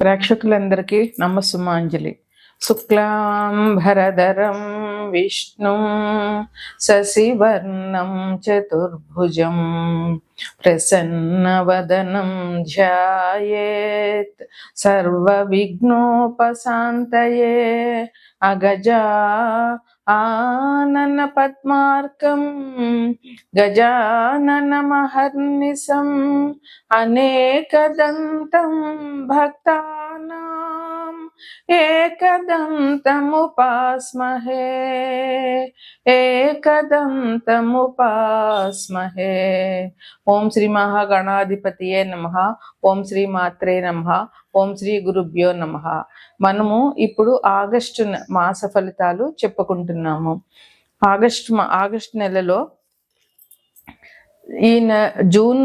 ప్రేక్షకులందరికీ నమస్సుమాంజలి. శుక్లాంబరధరం విష్ణు శశివర్ణం చతుర్భుజం ప్రసన్నవదనం ధ్యాయేత్ సర్వవిఘ్నోపశాంతయే అగజా ఆనన పద్మార్కం గజాననమహర్నిశం అనేకదంతం భక్తా ఏకదంతముపాస్మహే ఏకదంతముపాస్మహే. ఓం శ్రీ మహాగణాధిపతియే నమ. ఓం శ్రీ మాత్రే నమ. ఓం శ్రీ గురుభ్యో నమ. మనము ఇప్పుడు ఆగస్టు మాస ఫలితాలు చెప్పుకుంటున్నాము. ఆగస్టు ఆగస్టు నెలలో ఈ జూన్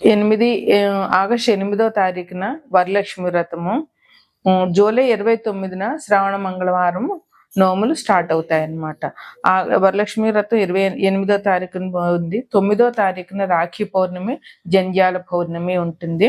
ఎనిమిది ఆగస్టు ఎనిమిదో తారీఖున వరలక్ష్మి వ్రతము. జూలై ఇరవై తొమ్మిదిన శ్రావణ మంగళవారం నోములు స్టార్ట్ అవుతాయి అన్నమాట ఆ వరలక్ష్మి వ్రతం ఇరవై ఎనిమిదో తారీఖున ఉంది. తొమ్మిదో తారీఖున రాఖీ పౌర్ణమి జంధ్యాల పౌర్ణమి ఉంటుంది.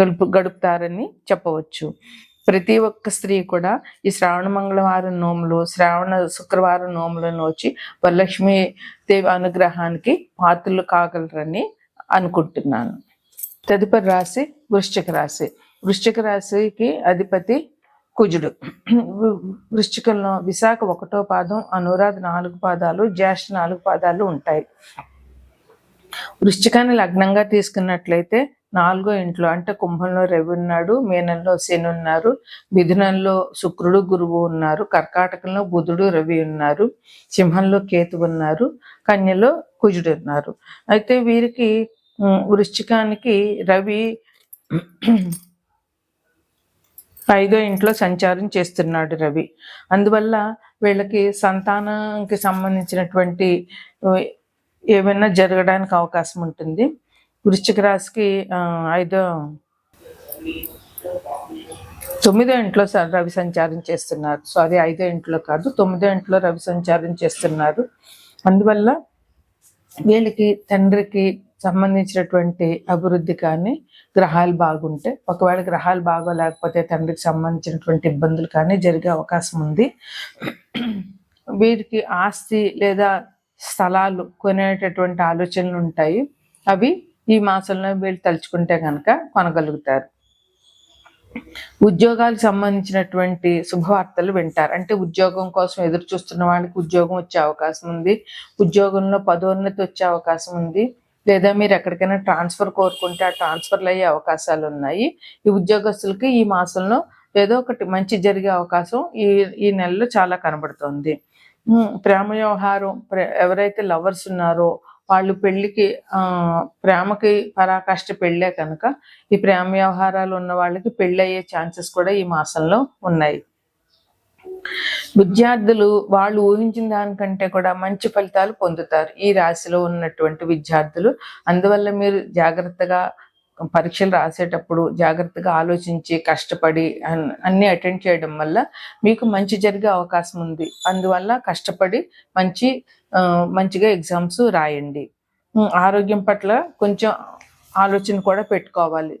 గడుపు గడుపుతారని చెప్పవచ్చు. ప్రతి ఒక్క స్త్రీ కూడా ఈ శ్రావణ మంగళవారం నోములు శ్రావణ శుక్రవారం నోములను వచ్చి వరలక్ష్మి దేవి అనుగ్రహానికి పాత్రలు కాగలరని అనుకుంటున్నాను. తదుపరి రాశి వృశ్చిక రాశి. వృశ్చిక రాశికి అధిపతి కుజుడు. వృశ్చికంలో విశాఖ ఒకటో పాదం అనురాధ నాలుగు పాదాలు జ్యేష్ఠ నాలుగు పాదాలు ఉంటాయి. వృశ్చికాన్ని లగ్నంగా తీసుకున్నట్లయితే నాలుగో ఇంట్లో అంటే కుంభంలో రవి ఉన్నాడు మీనంలో శని ఉన్నారు మిథునంలో శుక్రుడు గురువు ఉన్నారు కర్కాటకంలో బుధుడు రవి ఉన్నారు సింహంలో కేతు ఉన్నారు కన్యలో కుజుడు ఉన్నారు. అయితే వీరికి వృశ్చికానికి రవి ఐదో ఇంట్లో సంచారం చేస్తున్నాడు రవి. అందువల్ల వీళ్ళకి సంతానానికి సంబంధించినటువంటి ఏమైనా జరగడానికి అవకాశం ఉంటుంది. వృశ్చిక రాశికి ఐదో తొమ్మిదో ఇంట్లో స- రవి సంచారం చేస్తున్నారు. సారీ ఐదో ఇంట్లో కాదు తొమ్మిదో ఇంట్లో రవి సంచారం చేస్తున్నారు. అందువల్ల వీళ్ళకి తండ్రికి సంబంధించినటువంటి అభివృద్ధి కానీ గ్రహాలు బాగుంటే ఒకవేళ గ్రహాలు బాగోలేకపోతే తండ్రికి సంబంధించినటువంటి ఇబ్బందులు కానీ జరిగే అవకాశం ఉంది. వీరికి ఆస్తి లేదా స్థలాలు కొనేటటువంటి ఆలోచనలు ఉంటాయి. అవి ఈ మాసంలో వీళ్ళు తలుచుకుంటే కనుక కొనగలుగుతారు. ఉద్యోగాలకు సంబంధించినటువంటి శుభవార్తలు వింటారు. అంటే ఉద్యోగం కోసం ఎదురు చూస్తున్న వాళ్ళకి ఉద్యోగం వచ్చే అవకాశం ఉంది. ఉద్యోగంలో పదోన్నతి వచ్చే అవకాశం ఉంది. లేదా మీరు ఎక్కడికైనా ట్రాన్స్ఫర్ కోరుకుంటే ఆ ట్రాన్స్ఫర్లు అయ్యే అవకాశాలు ఉన్నాయి. ఈ ఉద్యోగస్తులకి ఈ మాసంలో ఏదో ఒకటి మంచి జరిగే అవకాశం ఈ ఈ నెలలో చాలా కనబడుతుంది. ప్రేమ వ్యవహారం ఎవరైతే లవర్స్ ఉన్నారో వాళ్ళు పెళ్ళికి ఆ ప్రేమకి పరాకాష్ట పెళ్ళే కనుక ఈ ప్రేమ వ్యవహారాలు ఉన్న వాళ్ళకి పెళ్ళి అయ్యే ఛాన్సెస్ కూడా ఈ మాసంలో ఉన్నాయి. విద్యార్థులు వాళ్ళు ఊహించిన దానికంటే కూడా మంచి ఫలితాలు పొందుతారు. ఈ రాశిలో ఉన్నటువంటి విద్యార్థులు. అందువల్ల మీరు జాగ్రత్తగా పరీక్షలు రాసేటప్పుడు జాగ్రత్తగా ఆలోచించి కష్టపడి అన్- అన్ని అటెండ్ చేయడం వల్ల మీకు మంచి జరిగే అవకాశం ఉంది. అందువల్ల కష్టపడి మంచి మంచిగా ఎగ్జామ్స్ రాయండి. ఆరోగ్యం పట్ల కొంచెం ఆలోచన కూడా పెట్టుకోవాలి.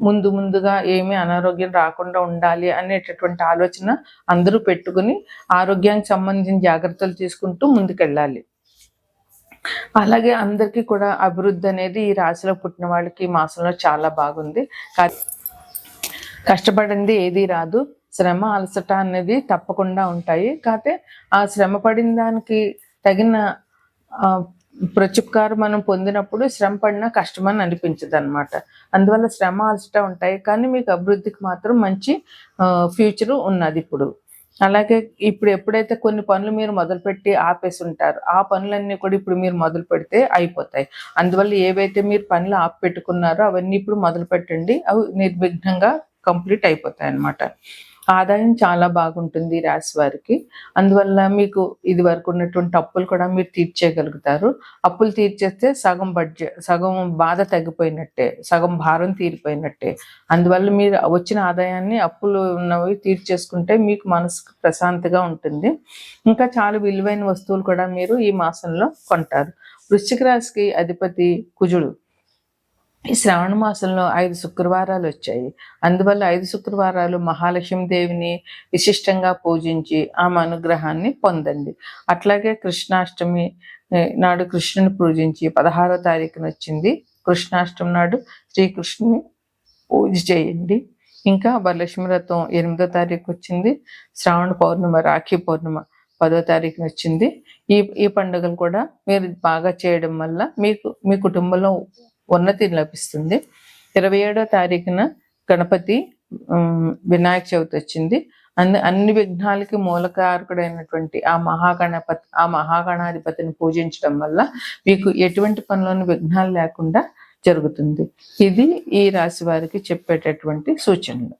ముందు ముందుగా ఏమి అనారోగ్యం రాకుండా ఉండాలి అనేటటువంటి ఆలోచన అందరూ పెట్టుకుని ఆరోగ్యానికి సంబంధించిన జాగ్రత్తలు తీసుకుంటూ ముందుకెళ్ళాలి. అలాగే అందరికీ కూడా అభివృద్ధి అనేది ఈ రాశిలో పుట్టిన వాళ్ళకి ఈ మాసంలో చాలా బాగుంది. కా- కష్టపడింది ఏది రాదు. శ్రమ అలసట అనేది తప్పకుండా ఉంటాయి. కాకపోతే ఆ శ్రమ పడిన దానికి తగిన ఆ, ప్రత్యుపకారం మనం పొందినప్పుడు శ్రమ పడినా కష్టమని అనిపించదు అనమాట అందువల్ల శ్రమ అలసట ఉంటాయి. కానీ మీకు అభివృద్ధికి మాత్రం మంచి ఫ్యూచర్ ఉన్నది ఇప్పుడు. అలాగే ఇప్పుడు ఎప్పుడైతే కొన్ని పనులు మీరు మొదలుపెట్టి ఆపేసి ఉంటారు ఆ పనులన్నీ కూడా ఇప్పుడు మీరు మొదలు పెడితే అయిపోతాయి. అందువల్ల ఏవైతే మీరు పనులు ఆపి పెట్టుకున్నారో అవన్నీ ఇప్పుడు మొదలు పెట్టండి అవి నిర్విఘ్నంగా కంప్లీట్ అయిపోతాయి అన్నమాట ఆదాయం చాలా బాగుంటుంది రాశి వారికి. అందువల్ల మీకు ఇది వరకు ఉన్నటువంటి అప్పులు కూడా మీరు తీర్చేయగలుగుతారు. అప్పులు తీర్చేస్తే సగం బడ్జెట్ సగం బాధ తగ్గిపోయినట్టే సగం భారం తీరిపోయినట్టే. అందువల్ల మీరు వచ్చిన ఆదాయాన్ని అప్పులు ఉన్నవి తీర్చేసుకుంటే మీకు మనసుకు ప్రశాంతగా ఉంటుంది. ఇంకా చాలా విలువైన వస్తువులు కూడా మీరు ఈ మాసంలో కొంటారు. వృశ్చిక రాశికి అధిపతి కుజుడు. ఈ శ్రావణ మాసంలో ఐదు శుక్రవారాలు వచ్చాయి. అందువల్ల ఐదు శుక్రవారాలు మహాలక్ష్మి దేవిని విశిష్టంగా పూజించి ఆమె అనుగ్రహాన్ని పొందండి. అట్లాగే కృష్ణాష్టమి నాడు కృష్ణుని పూజించి పదహారో తారీఖున వచ్చింది. కృష్ణాష్టమి నాడు శ్రీకృష్ణుని పూజ చేయండి. ఇంకా వరలక్ష్మి వ్రతం ఎనిమిదో తారీఖు వచ్చింది. శ్రావణ పౌర్ణిమ రాఖీ పౌర్ణిమ పదో తారీఖున వచ్చింది. ఈ ఈ పండుగలు కూడా మీరు బాగా చేయడం వల్ల మీకు మీ కుటుంబంలో ఉన్నతి లభిస్తుంది. ఇరవై ఏడో తారీఖున గణపతి వినాయక చవితి వచ్చింది. అన్ని అన్ని విఘ్నాలకి మూలకారకుడైనటువంటి ఆ మహాగణపతి ఆ మహాగణాధిపతిని పూజించడం వల్ల మీకు ఎటువంటి పనులను విఘ్నాలు లేకుండా జరుగుతుంది. ఇది ఈ రాశి వారికి చెప్పేటటువంటి సూచనలు.